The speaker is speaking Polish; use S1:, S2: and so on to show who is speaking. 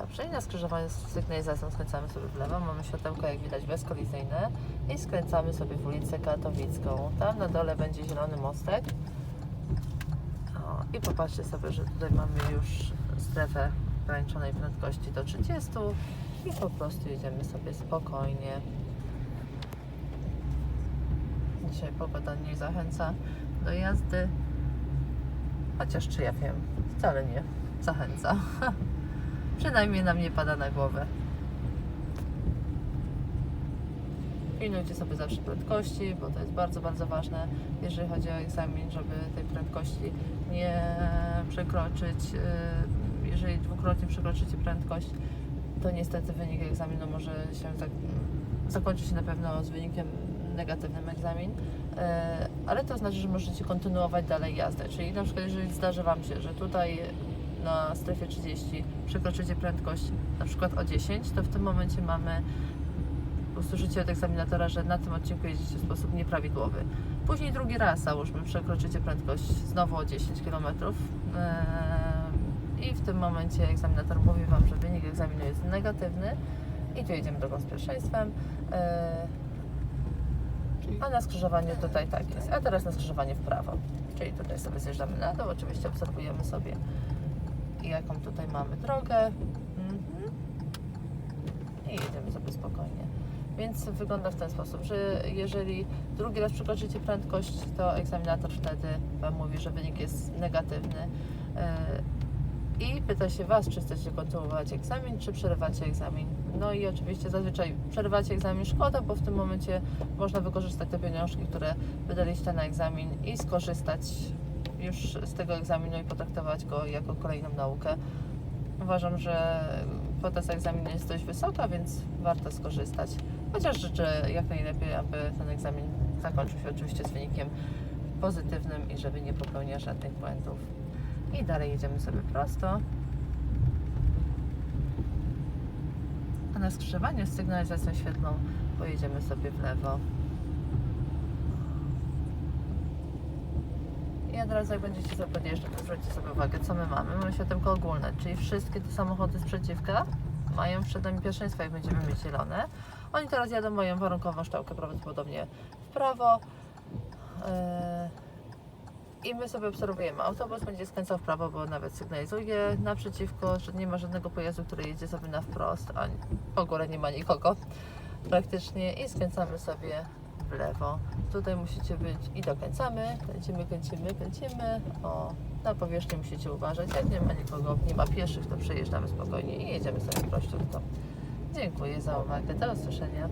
S1: Dobrze, i na skrzyżowaniu z sygnalizacją skręcamy sobie w lewo. Mamy światełko, jak widać, bezkolizyjne i skręcamy sobie w ulicę Katowicką. Tam na dole będzie zielony mostek. O, I popatrzcie sobie, że tutaj mamy już strefę ograniczonej prędkości do 30 i po prostu jedziemy sobie spokojnie. Dzisiaj pogoda nie zachęca do jazdy, chociaż czy ja wiem, wcale nie zachęca. Przynajmniej nam nie pada na głowę. Pilnujcie sobie zawsze prędkości, bo to jest bardzo, bardzo ważne, jeżeli chodzi o egzamin, żeby tej prędkości nie przekroczyć. Yy, Jeżeli dwukrotnie przekroczycie prędkość, to niestety wynik egzaminu może się zak- zakończyć na pewno z wynikiem negatywnym egzamin, Yy, ale to znaczy, że możecie kontynuować dalej jazdę. Czyli na przykład, jeżeli zdarzy Wam się, że tutaj na strefie 30 przekroczycie prędkość na przykład o 10, to w tym momencie mamy usłyszycie od egzaminatora, że na tym odcinku jeździcie w sposób nieprawidłowy. Później drugi raz, załóżmy, przekroczycie prędkość znowu o 10 km i w tym momencie egzaminator mówi Wam, że wynik egzaminu jest negatywny i tu jedziemy drogą z pierwszeństwem. Yy, a na skrzyżowaniu tutaj tak jest. A teraz na skrzyżowanie w prawo. Czyli tutaj sobie zjeżdżamy na dół, oczywiście obserwujemy sobie jaką tutaj mamy drogę. Mhm. I jedziemy sobie spokojnie. Więc wygląda w ten sposób, że jeżeli drugi raz przekroczycie prędkość, to egzaminator wtedy Wam mówi, że wynik jest negatywny. Yy, I pyta się Was, czy chcecie kontynuować egzamin, czy przerywacie egzamin. No i oczywiście zazwyczaj przerywacie egzamin szkoda, bo w tym momencie można wykorzystać te pieniążki, które wydaliście na egzamin i skorzystać już z tego egzaminu i potraktować go jako kolejną naukę. Uważam, że kwota za egzamin jest dość wysoka, więc warto skorzystać. Chociaż życzę jak najlepiej, aby ten egzamin zakończył się oczywiście z wynikiem pozytywnym i żeby nie popełniać żadnych błędów. I dalej jedziemy sobie prosto. A na skrzyżowaniu z sygnalizacją świetlną pojedziemy sobie w lewo. I od razu jak będziecie sobie to zwróćcie sobie uwagę, co my mamy. Mamy światełko ogólne, czyli wszystkie te samochody sprzeciwka mają przed nami pierwszeństwo, jak będziemy mieć zielone. Oni teraz jadą moją warunkową szczałkę prawdopodobnie w prawo. Yy, I my sobie obserwujemy. Autobus będzie skręcał w prawo, bo nawet sygnalizuje naprzeciwko, że nie ma żadnego pojazdu, który jedzie sobie na wprost, a w ogóle nie ma nikogo praktycznie i skręcamy sobie w lewo. Tutaj musicie być i dokręcamy, kręcimy, kręcimy, kręcimy. O, na powierzchni musicie uważać. Jak nie ma nikogo, nie ma pieszych, to przejeżdżamy spokojnie i jedziemy sobie prościutko. Dziękuję za uwagę. Do usłyszenia.